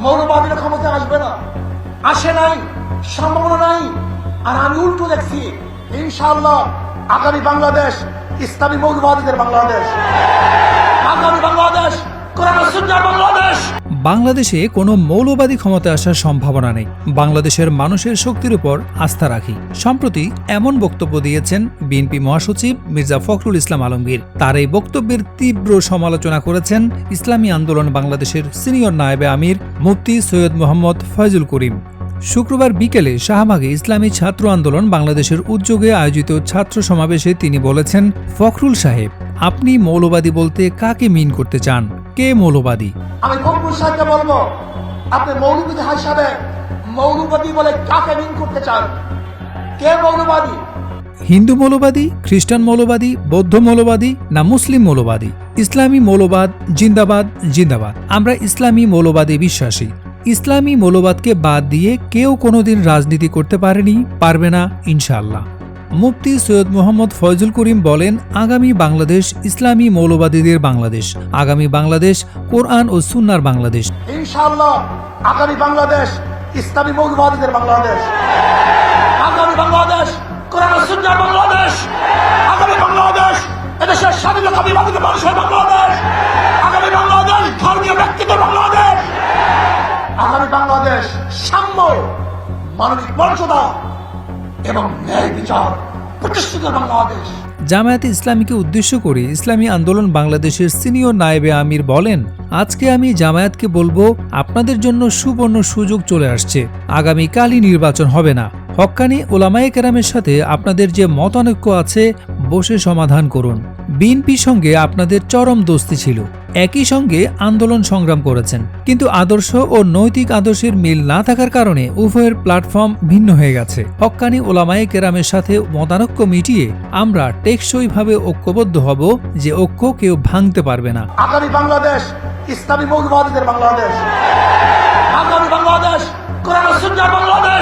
মৌলবাদীরা ক্ষমতা আসবে না। আসে নাই, সম্ভাবনা নাই। আর আমি উল্টো দেখছি, ইনশাআল্লাহ আগামী বাংলাদেশ, ইসলামী মৌলবাদীদের বাংলাদেশ। আগামী বাংলাদেশ, কোরআন বাংলাদেশ। বাংলাদেশে কোনো মৌলবাদী ক্ষমতা আসার সম্ভাবনা নেই। বাংলাদেশের মানুষের শক্তির উপর আস্থা রাখি। সম্প্রতি এমন বক্তব্য দিয়েছেন বিএনপি মহাসচিব মির্জা ফখরুল ইসলাম আলমগীর। তার এই বক্তব্যের তীব্র সমালোচনা করেছেন ইসলামী আন্দোলন বাংলাদেশের সিনিয়র নায়েবে আমির মুফতি সৈয়দ মোহাম্মদ ফয়জুল করিম। শুক্রবার বিকেলে শাহবাগে ইসলামী ছাত্র আন্দোলন বাংলাদেশের উদ্যোগে আয়োজিত ছাত্র সমাবেশে তিনি বলেছেন, ফখরুল সাহেব, আপনি মৌলবাদী বলতে কাকে মিন করতে চান? কে মৌলবাদী? আমি ফখরুল সাহেবকে বলব? আপনি মৌলবাদী হিসাবে মৌলবাদী বলে কাকে মিন করতে চান? কে মৌলবাদী? হিন্দু মৌলবাদী খ্রিস্টান মৌলবাদী বৌদ্ধ মৌলবাদী না মুসলিম মৌলবাদী? ইসলামী মৌলবাদ জিন্দাবাদ জিন্দাবাদ। আমরা ইসলামী মৌলবাদে বিশ্বাসী। ইসলামী মৌলবাদকে বাদ দিয়ে কেউ কোনোদিন রাজনীতি করতে পারেনি পারবে না ইনশাআল্লাহ। মুফতি সৈয়দ মোহাম্মদ ফয়জুল করিম বলেন, আগামী বাংলাদেশ ইসলামী মৌলবাদীদের বাংলাদেশ, আগামী বাংলাদেশ কোরআন ও সুন্নার বাংলাদেশ। আগামী বাংলাদেশ ইসলামী মৌলবাদীদের বাংলাদেশ। আগামী বাংলাদেশ কোরআন ও বাংলাদেশ। আগামী বাংলাদেশ এদেশের স্বাধীনতা বিভাজিত মানুষের বাংলাদেশ। আগামী বাংলাদেশ ধর্মীয় ব্যক্তিদের বাংলাদেশ। আগামী বাংলাদেশ সাম্য মানবিক মর্যাদা এবং ন্যায় বিচার প্রতিষ্ঠিত বাংলাদেশ। জামায়াতে ইসলামীকে উদ্দেশ্য করে ইসলামী আন্দোলন বাংলাদেশের সিনিয়র নায়েবে আমির বলেন, আজকে আমি জামায়াতকে বলব, আপনাদের জন্য সুবর্ণ সুযোগ চলে আসছে, আগামীকালই নির্বাচন হবে না। হক্কানি ওলামায়ে কেরামের সাথে আপনাদের যে মতানৈক্য আছে, বসে সমাধান করুন। বিএনপির সঙ্গে আপনাদের চরম দোস্তি ছিল। একই সঙ্গে আন্দোলন সংগ্রাম করেছেন। কিন্তু আদর্শ ও নৈতিক আদর্শের মিল না থাকার কারণে উভয়ের প্ল্যাটফর্ম ভিন্ন হয়ে গেছে। হক্কানি ওলামায়ে কেরামের সাথে মতানক্য মিটিয়ে আমরা টেকসইভাবে ঐক্যবদ্ধ হব যে ঐক্য কেউ ভাঙতে পারবে না। আগামী বাংলাদেশ, ইসলামী মৌলবাদীদের বাংলাদেশ। আগামী বাংলাদেশ বাংলাদেশ।